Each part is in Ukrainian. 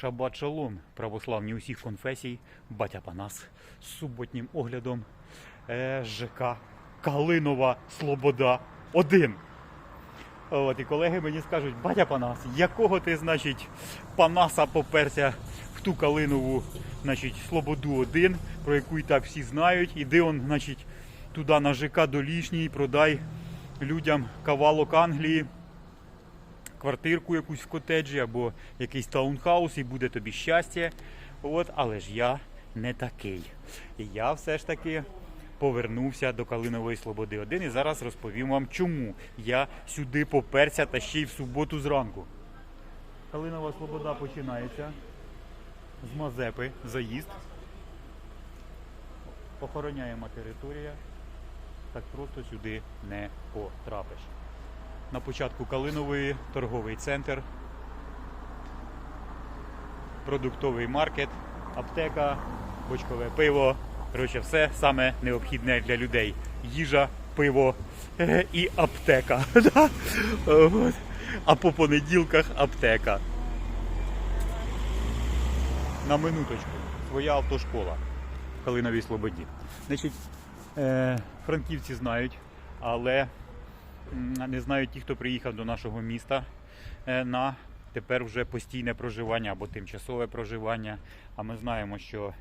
Шабат шалом, православні усіх конфесій, батя Панас з суботнім оглядом. Е, ЖК Калинова Слобода 1. От, і колеги мені скажуть, батя Панас, якого ти, значить, Панаса поперся в ту Калинову, значить, Слободу 1, про яку і так всі знають, іди он, значить, туди на ЖК Долішній, продай людям кавалок Англії квартирку якусь в котеджі або якийсь таунхаус, і буде тобі щастя. От, але ж я не такий. І я все ж таки повернувся до Калинової Слободи 1 і зараз розповім вам, чому я сюди поперся та ще й в суботу зранку. Калинова Слобода починається з Мазепи, заїзд. Охороняємо територія. Так просто сюди не потрапиш. На початку Калинової торговий центр, продуктовий маркет, аптека, бочкове пиво. Коротше, все саме необхідне для людей. Їжа, пиво е, і аптека. А по понеділках аптека. На минуточку. Своя автошкола Калиновій Слободі. Значить, е, франківці знають, але не знають ті, хто приїхав до нашого міста е, на тепер вже постійне проживання або тимчасове проживання. А ми знаємо, що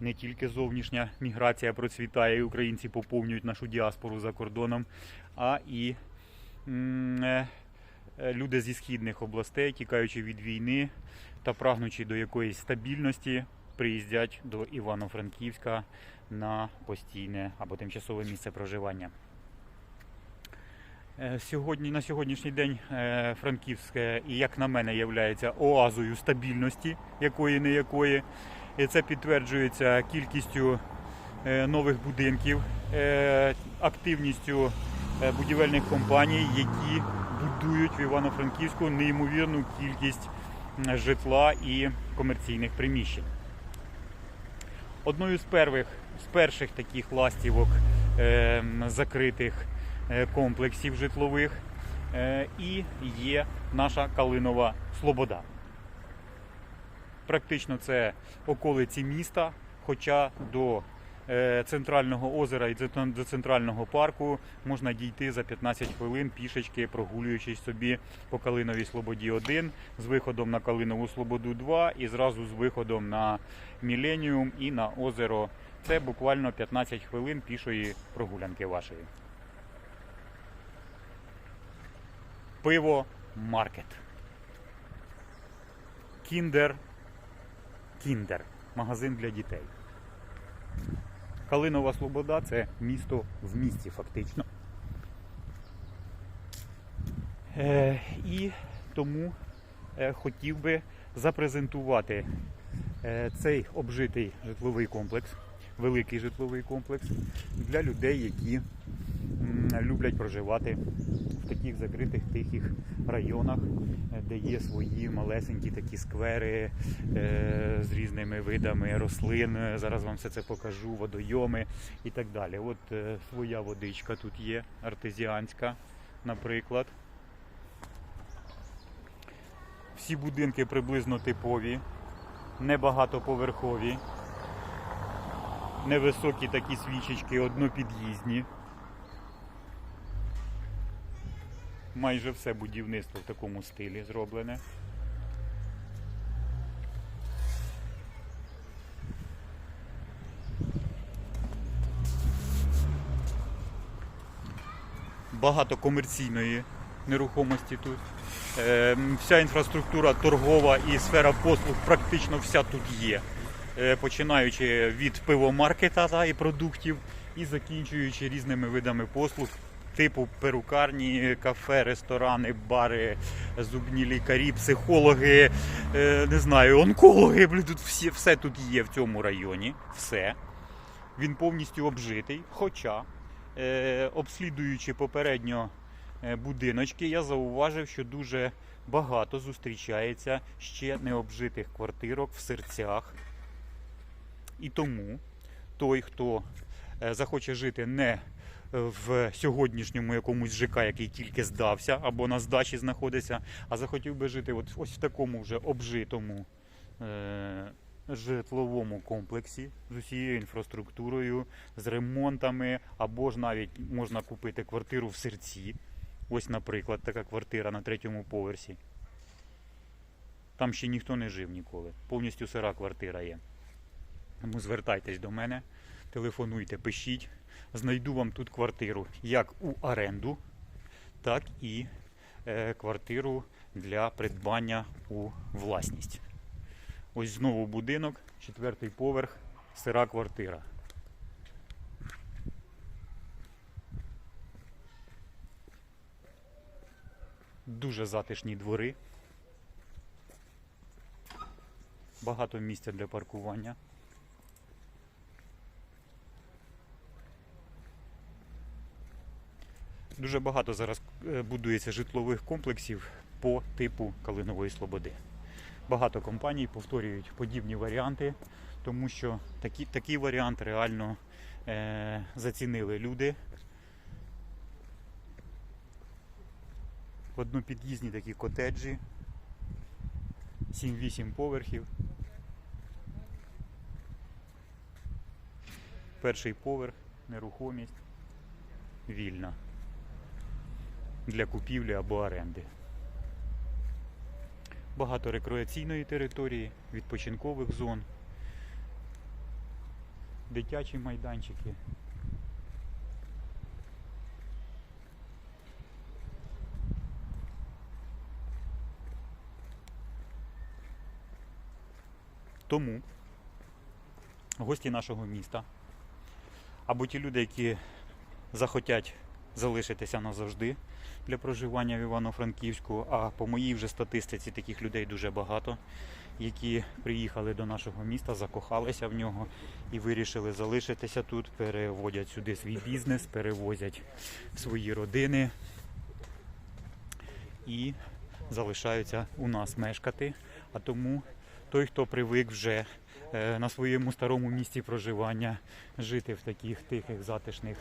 не тільки зовнішня міграція процвітає, і українці поповнюють нашу діаспору за кордоном, а і е, е, люди зі східних областей, тікаючи від війни та прагнучи до якоїсь стабільності, приїздять до Івано-Франківська на постійне або тимчасове місце проживання. Е, Сьогодні, на сьогоднішній день е, Франківське, як на мене, є оазою стабільності, якої не якої. І це підтверджується кількістю е, нових будинків, активністю будівельних компаній, які будують в Івано-Франківську неймовірну кількість житла і комерційних приміщень. Одною з перших, з перших таких ластівок закритих комплексів житлових е, і є наша Калинова Слобода. Практично це околиці міста, хоча до е, центрального озера і до центрального парку можна дійти за 15 хвилин пішечки, прогулюючись собі по Калиновій Слободі 1, з виходом на Калинову Слободу 2 і зразу з виходом на Міленіум і на озеро. Це буквально 15 хвилин пішої прогулянки вашої. Пиво Маркет. Кіндер. Кіндер. Магазин для дітей. Калинова Слобода це місто в місті, фактично. Е, і тому е, хотів би запрезентувати е, цей обжитий житловий комплекс, великий житловий комплекс для людей, які м, люблять проживати таких закритих тихих районах, е, де є свої малесенькі такі сквери е, з різними видами рослин. Е, Зараз вам все це покажу, водойоми і так далі. От своя водичка тут є, артезіанська, наприклад. Всі будинки приблизно типові, небагатоповерхові, невисокі такі свічечки, однопід'їзні. Майже все будівництво в такому стилі зроблене. Багато комерційної нерухомості тут. Е, Вся інфраструктура торгова і сфера послуг практично вся тут є. Е, Починаючи від пивомаркета та, і продуктів і закінчуючи різними видами послуг, типу перукарні, кафе, ресторани, бари, зубні лікарі, психологи, е, не знаю, онкологи. блін, Тут всі, все тут є в цьому районі. Все. Він повністю обжитий. Хоча, е, обслідуючи попередньо е, будиночки, я зауважив, що дуже багато зустрічається ще необжитих квартирок в серцях. І тому той, хто захоче жити не в сьогоднішньому якомусь ЖК, який тільки здався або на здачі знаходиться, а захотів би жити от ось в такому вже обжитому е, житловому комплексі з усією інфраструктурою, з ремонтами, або ж навіть можна купити квартиру в серці. Ось, наприклад, така квартира на третьому поверсі. Там ще ніхто не жив ніколи. Повністю сира квартира є. Тому звертайтесь до мене, телефонуйте, пишіть. Знайду вам тут квартиру як у оренду, так і е, квартиру для придбання у власність. Ось знову будинок, четвертий поверх, сира квартира. Дуже затишні двори. Багато місця для паркування. Дуже багато зараз е, будується житлових комплексів по типу Калинової Слободи. Багато компаній повторюють подібні варіанти, тому що такі, такий варіант реально е, зацінили люди. Однопід'їзні такі котеджі, 7-8 поверхів. Перший поверх, нерухомість, вільна для купівлі або оренди. Багато рекреаційної території, відпочинкових зон, дитячі майданчики. Тому гості нашого міста або ті люди, які захотять залишитися назавжди для проживання в Івано-Франківську. А по моїй вже статистиці таких людей дуже багато, які приїхали до нашого міста, закохалися в нього і вирішили залишитися тут, переводять сюди свій бізнес, перевозять свої родини і залишаються у нас мешкати. А тому той, хто привик вже е, на своєму старому місці проживання жити в таких тихих, затишних,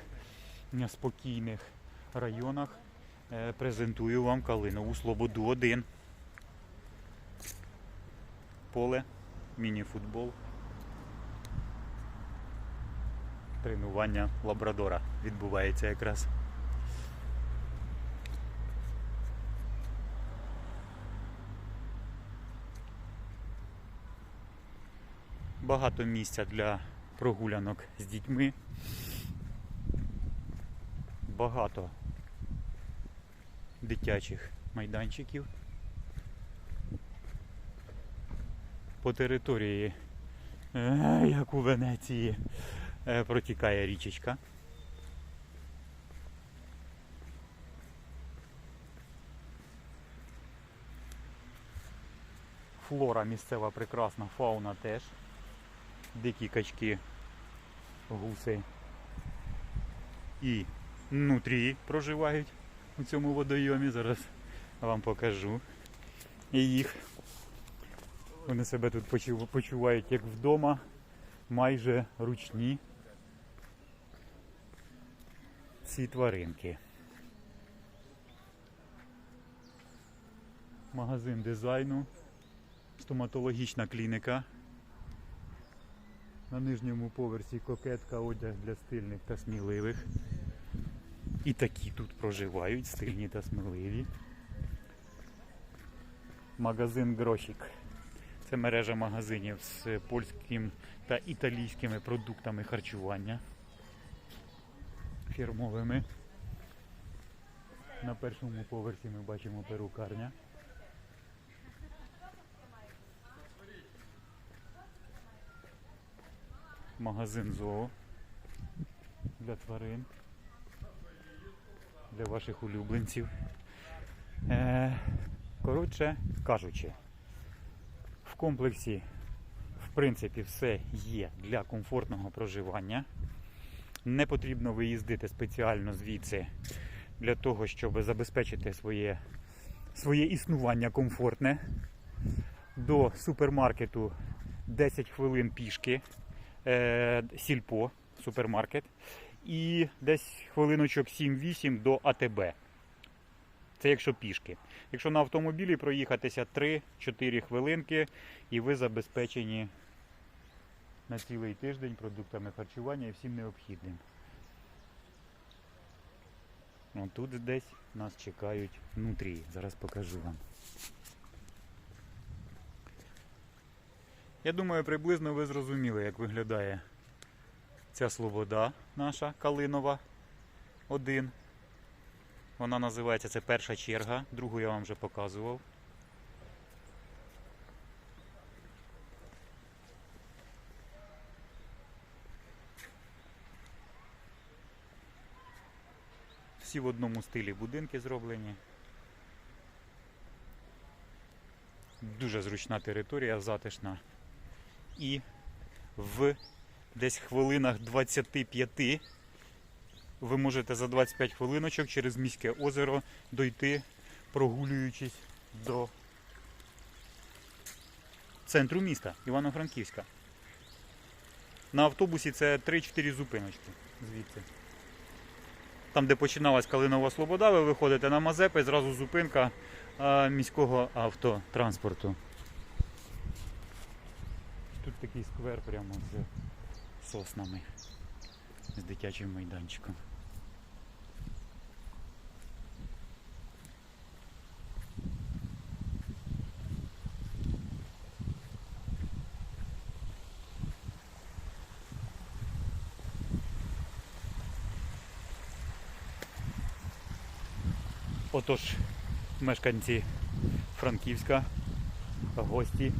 спокійних районах, е, презентую вам Калинову Слободу 1. Поле, міні-футбол, тренування лабрадора відбувається якраз. Багато місця для прогулянок з дітьми. Багато дитячих майданчиків. По території, е, як у Венеції, е, протікає річечка. Флора місцева прекрасна, фауна теж. Дикі качки, гуси і нутрії проживають у цьому водойомі. Зараз вам покажу і їх. Вони себе тут почувають як вдома, майже ручні ці тваринки. Магазин дизайну, стоматологічна клініка. На нижньому поверсі кокетка, одяг для стильних та сміливих. І такі тут проживають, стильні та сміливі. Магазин Грошік. Це мережа магазинів з польським та італійськими продуктами харчування. Фірмовими. На першому поверсі ми бачимо перукарня. Магазин зоо для тварин, для ваших улюбленців. Е, коротше кажучи, в комплексі, в принципі, все є для комфортного проживання. Не потрібно виїздити спеціально звідси для того, щоб забезпечити своє, своє існування комфортне. До супермаркету 10 хвилин пішки, е, сільпо, супермаркет, і десь хвилиночок 7-8 до АТБ. Це якщо пішки. Якщо на автомобілі проїхатися 3-4 хвилинки, і ви забезпечені на цілий тиждень продуктами харчування і всім необхідним. О, тут десь нас чекають внутрі. Зараз покажу вам. Я думаю, приблизно ви зрозуміли, як виглядає ця слобода наша Калинова 1. Вона називається це перша черга, другу я вам вже показував. Всі в одному стилі будинки зроблені. Дуже зручна територія, затишна. І в десь хвилинах 25 ви можете за 25 хвилиночок через міське озеро дойти, прогулюючись до центру міста Івано-Франківська. На автобусі це 3-4 зупиночки звідси. Там, де починалась Калинова Слобода, ви виходите на Мазепи, зразу зупинка міського автотранспорту. Тут такий сквер прямо соснами, з дитячим майданчиком. Отож, мешканці Франківська, гості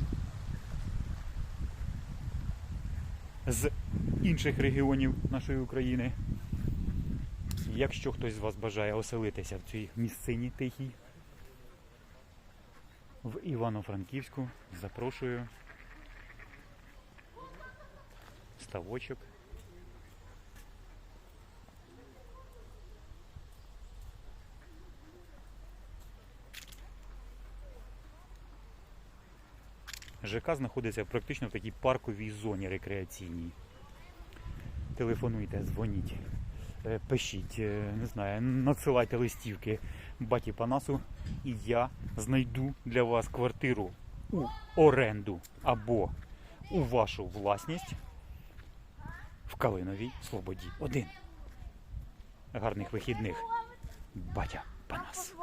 з інших регіонів нашої України. Якщо хтось з вас бажає оселитися в цій місцині тихій, в Івано-Франківську, запрошую. Ставочок. ЖК знаходиться практично в такій парковій зоні рекреаційній. Телефонуйте, дзвоніть, е, пишіть, е, не знаю, надсилайте листівки баті Панасу, і я знайду для вас квартиру у оренду або у вашу власність в Калиновій Слободі 1. Гарних вихідних. Батя Панас.